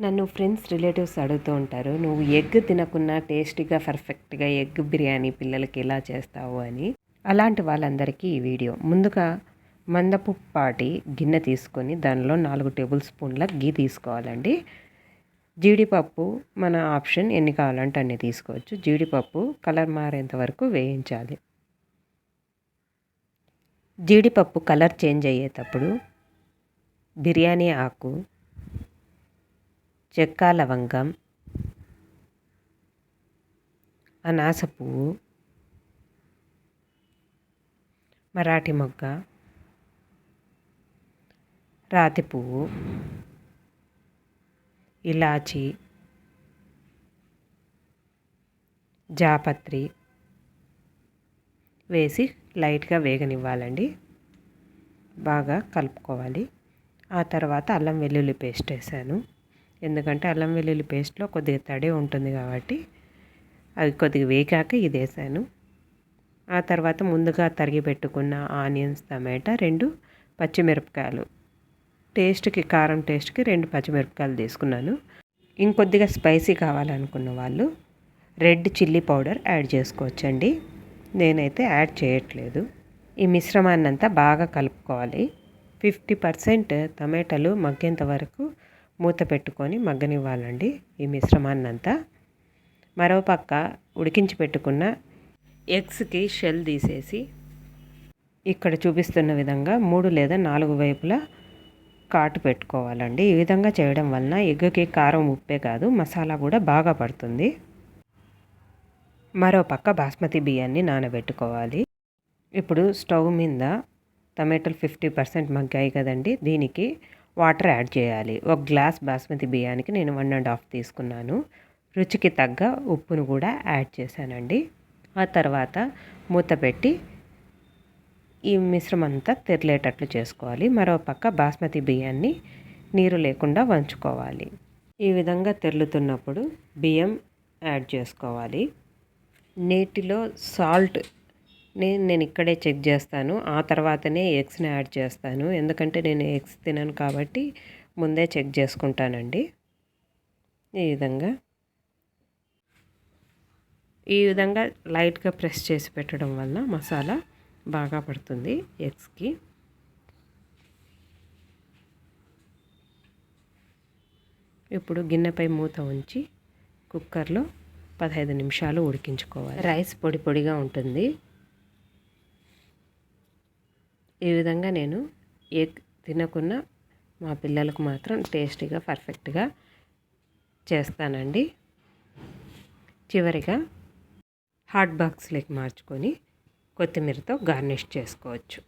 నన్ను friends relatives అడుగుతూ ఉంటారు నువ్వు ఎగ్ తినకున్నా టేస్టీగా పర్ఫెక్ట్గా ఎగ్ బిర్యానీ పిల్లలకి ఎలా చేస్తావు అని. అలాంటి వాళ్ళందరికీ ఈ వీడియో. ముందుగా మందపు పాటి గిన్నె తీసుకొని దానిలో నాలుగు టేబుల్ స్పూన్ల గీ తీసుకోవాలండి. జీడిపప్పు మన ఆప్షన్ ఎన్ని కావాలంటే అన్ని తీసుకోవచ్చు. జీడిపప్పు కలర్ మారేంత వరకు వేయించాలి. జీడిపప్పు కలర్ చేంజ్ అయ్యేటప్పుడు బిర్యానీ ఆకు చెక్క లవంగం అనాస పువ్వు మరాఠీ మొగ్గ రాతి పువ్వు ఇలాచి జాపత్రి వేసి లైట్గా వేగనివ్వాలండి. బాగా కలుపుకోవాలి. ఆ తర్వాత అల్లం వెల్లుల్లి పేస్ట్ వేసాను. ఎందుకంటే అల్లం వెల్లుల్లి పేస్ట్లో కొద్దిగా తడి ఉంటుంది కాబట్టి అది కొద్దిగా వేగాక ఇది వేసాను. ఆ తర్వాత ముందుగా తరిగి పెట్టుకున్న ఆనియన్స్ టమాటా రెండు పచ్చిమిరపకాయలు. టేస్ట్కి కారం టేస్ట్కి రెండు పచ్చిమిరపకాయలు తీసుకున్నాను. ఇంకొద్దిగా స్పైసీ కావాలనుకున్న వాళ్ళు రెడ్ చిల్లీ పౌడర్ యాడ్ చేసుకోవచ్చండి. నేనైతే యాడ్ చేయట్లేదు. ఈ మిశ్రమాన్ని అంతా బాగా కలుపుకోవాలి. ఫిఫ్టీ పర్సెంట్ టమాటాలు మగ్గేంత వరకు మూత పెట్టుకొని మగ్గనివ్వాలండి ఈ మిశ్రమాన్ని అంతా ఉడికించి పెట్టుకున్న ఎగ్స్కి షెల్ తీసేసి ఇక్కడ చూపిస్తున్న విధంగా మూడు లేదా నాలుగు వైపులా కాటు పెట్టుకోవాలండి. ఈ విధంగా చేయడం వలన ఎగ్గుకి కారం ఉప్పే కాదు మసాలా కూడా బాగా పడుతుంది. మరో పక్క బాస్మతి బియ్యాన్ని నానబెట్టుకోవాలి. ఇప్పుడు స్టవ్ మీద టమాటోలు ఫిఫ్టీ పర్సెంట్ మగ్గాయి కదండి దీనికి వాటర్ యాడ్ చేయాలి. ఒక గ్లాస్ బాస్మతి బియ్యానికి నేను వన్ అండ్ హాఫ్ తీసుకున్నాను. రుచికి తగ్గ ఉప్పును కూడా యాడ్ చేశానండి. ఆ తర్వాత మూత పెట్టి ఈ మిశ్రమం అంతా తెరలేటట్లు చేసుకోవాలి. మరో పక్క బాస్మతి బియ్యాన్ని నీరు లేకుండా వంచుకోవాలి. ఈ విధంగా తెరులుతున్నప్పుడు బియ్యం యాడ్ చేసుకోవాలి. నీటిలో సాల్ట్ నేను నేను ఇక్కడే చెక్ చేస్తాను. ఆ తర్వాతనే ఎగ్స్ని యాడ్ చేస్తాను. ఎందుకంటే నేను ఎగ్స్ తినను కాబట్టి ముందే చెక్ చేసుకుంటానండి. ఈ విధంగా. ఈ విధంగా లైట్గా ప్రెస్ చేసి పెట్టడం వల్ల మసాలా బాగా పడుతుంది ఎగ్స్కి. ఇప్పుడు గిన్నెపై మూత ఉంచి కుక్కర్లో పదహైదు నిమిషాలు ఉడికించుకోవాలి. రైస్ పొడి పొడిగా ఉంటుంది. ఈ విధంగా నేను ఎగ్ తినకున్న మా పిల్లలకు మాత్రం టేస్టీగా పర్ఫెక్ట్గా చేస్తానండి. చివరిగా హాట్ బాక్స్లోకి మార్చుకొని కొత్తిమీరతో గార్నిష్ చేసుకోవచ్చు.